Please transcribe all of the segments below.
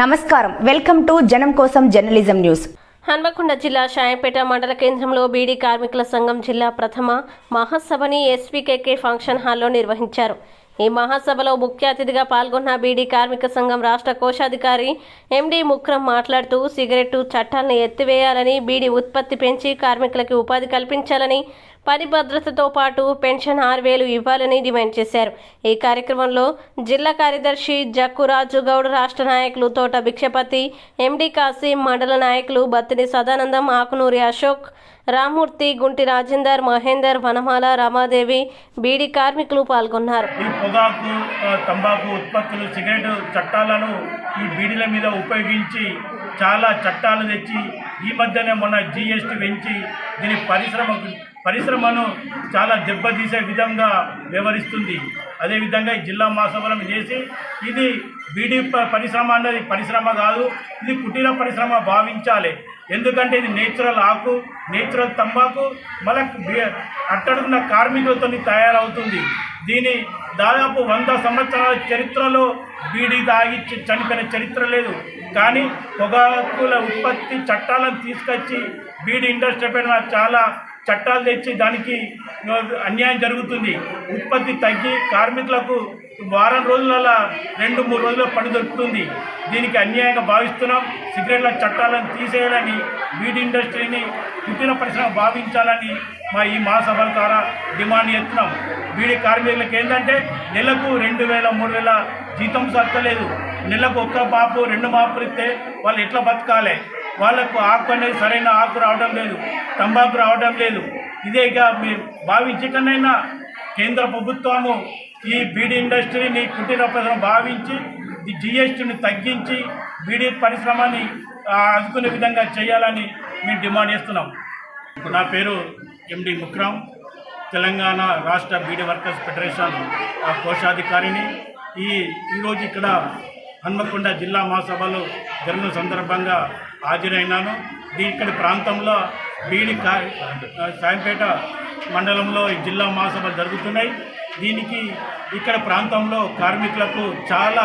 నమస్కారం. Welcome to జనం కోసం జర్నలిజం న్యూస్. హన్మకొండ జిల్లా షాయంపేట మండల కేంద్రంలో బీడీ కార్మికుల సంఘం జిల్లా ప్రథమ మహాసభని ఎస్పీకేకే ఫంక్షన్ హాల్లో నిర్వహించారు. ఈ మహాసభలో ముఖ్య అతిథిగా పాల్గొన్న బీడీ కార్మిక సంఘం రాష్ట్ర కోశాధికారి ఎండి ముక్రం మాట్లాడుతూ సిగరెట్టు చట్టాలను ఎత్తివేయాలని బీడీ ఉత్పత్తి పెంచి కార్మికులకి ఉపాధి కల్పించాలని పని భద్రతతో పాటు పెన్షన్ ఆరు వేలు ఇవ్వాలని డిమాండ్ చేశారు. ఈ కార్యక్రమంలో జిల్లా కార్యదర్శి జక్కురాజు గౌడ్ రాష్ట్ర నాయకులు తోట భిక్షపతి ఎండి కాసిం మండల నాయకులు బత్తిని సదానందం ఆకునూరి అశోక్ రామ్మూర్తి గుంటి రాజేందర్ మహేందర్ వనమాల రమాదేవి బీడీ కార్మికులు పాల్గొన్నారు. ఈ పొగాకు తంబాకు ఉత్పత్తులు సిగరెట్ చట్టాలను ఈ బీడీల మీద ఉపయోగించి చాలా చట్టాలు తెచ్చి ఈ మధ్యనే మొన్న జిఎస్టీ పెంచి దీని పరిశ్రమకు పరిశ్రమను చాలా దెబ్బతీసే విధంగా వ్యవహరిస్తుంది. అదేవిధంగా ఈ జిల్లా మాసవరం చేసి ఇది బీడీ ప- పరిశ్రమ అన్నది పరిశ్రమ కాదు ఇది కుటీర పరిశ్రమ భావించాలి. ఎందుకంటే ఇది నేచురల్ ఆకు నేచురల్ తంబాకు మళ్ళీ అట్టడుగున్న కార్మికులతో తయారవుతుంది. దీని దాదాపు వంద సంవత్సరాల చరిత్రలో బీడీ తాగి చనిపోయిన చరిత్ర లేదు. కానీ పొగాకుల ఉత్పత్తి చట్టాలను తీసుకొచ్చి బీడీ ఇండస్ట్రీ పైన చాలా చట్టాలు తెచ్చి దానికి అన్యాయం జరుగుతుంది. ఉత్పత్తి తగ్గి కార్మికులకు వారం రోజులలో రెండు మూడు రోజుల పని దొరుకుతుంది. దీనికి అన్యాయంగా భావిస్తున్నాం. సిగరెట్ల చట్టాలను తీసేయాలని బీడీ ఇండస్ట్రీని కుటీర పరిశ్రమ భావించాలని మా ఈ మహాసభల ద్వారా డిమాండ్ చేస్తున్నాం. బీడీ కార్మికులకు ఏంటంటే నెలకు రెండు వేల మూడు వేల జీతం సత్తలేదు. నెలకు ఒక్క మాపు రెండు మాపులు ఇస్తే వాళ్ళు ఎట్లా బతకాలి? వాళ్ళకు ఆకు అనేది సరైన ఆకు రావడం లేదు తంబాకు రావడం లేదు. ఇదే ఇక మీరు భావించకనైనా కేంద్ర ప్రభుత్వము ఈ బీడీ ఇండస్ట్రీని కుటీర ప్రజలను భావించి ఈ జిఎస్టీని తగ్గించి బీడీ పరిశ్రమని ఆ, ఆదుకునే విధంగా చేయాలని మేము డిమాండ్ చేస్తున్నాం. నా పేరు ఎండి ముక్రామ్. తెలంగాణ రాష్ట్ర బీడీ వర్కర్స్ ఫెడరేషన్ ఆ, కోశాధికారిని. ఈ ఈరోజు ఇక్కడ హన్మకొండ జిల్లా మహాసభలో జరిగిన సందర్భంగా హాజరైనాను. ఇక్కడ ఇక్కడి ప్రాంతంలో బీడి సాయంపేట మండలంలో ఈ జిల్లా మహాసభలు జరుగుతున్నాయి. దీనికి ఇక్కడ ప్రాంతంలో కార్మికులకు చాలా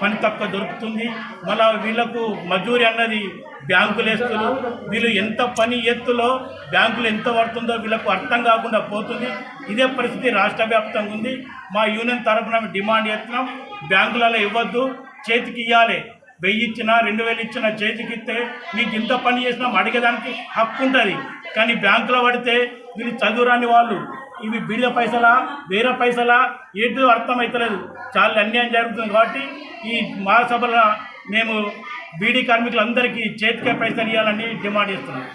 పని తక్కువ దొరుకుతుంది. మళ్ళా వీళ్ళకు మజూరి అన్నది బ్యాంకులు వేస్తులు వీళ్ళు ఎంత పని ఎత్తులో బ్యాంకులు ఎంత పడుతుందో వీళ్ళకు అర్థం కాకుండా పోతుంది. ఇదే పరిస్థితి రాష్ట్ర వ్యాప్తంగా ఉంది. మా యూనియన్ తరఫున డిమాండ్ చేస్తున్నాం. బ్యాంకులలో ఇవ్వద్దు. చేతికి ఇవ్వాలి వెయ్యి ఇచ్చినా రెండు వేలు ఇచ్చినా చేతికి ఇస్తే మీకు ఇంత పని చేసినా అడిగేదానికి హక్కు ఉంటుంది. కానీ బ్యాంకులో పడితే వీళ్ళు చదువురాని వాళ్ళు. ఇవి బిడిద పైసలా వేరే పైసలా ఏంటో అర్థమవుతలేదు చాలా అన్యాయం జరుగుతుంది కాబట్టి ఈ మహాసభలో మేము బీడీ కార్మికులందరికీ చేతికే పైసలు ఇవ్వాలని డిమాండ్ చేస్తున్నాం.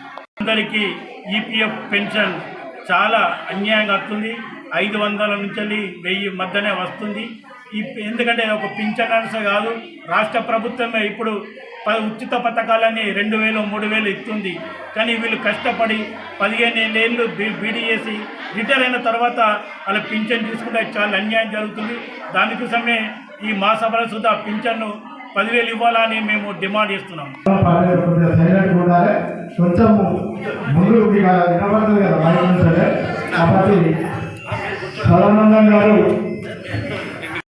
అందరికీ ఈపీఎఫ్ పెన్షన్ చాలా అన్యాయంగా వస్తుంది. ఐదు వందల నుంచి వెయ్యి మధ్యనే వస్తుంది. ఎందుకంటే ఒక పింఛనర్స్ కాదు రాష్ట్ర ప్రభుత్వమే ఇప్పుడు ఉచిత పథకాలని రెండు వేలు మూడు వేలు ఇస్తుంది. కానీ వీళ్ళు కష్టపడి పదిహేను ఏళ్ళు బీ బీడీ చేసి రిటైర్ అయిన తర్వాత వాళ్ళ పింఛన్ తీసుకుంటే చాలా అన్యాయం జరుగుతుంది. దానికోసమే ఈ మా సభలో సుధా పింఛన్ను పదివేలు ఇవ్వాలని మేము డిమాండ్ చేస్తున్నాం.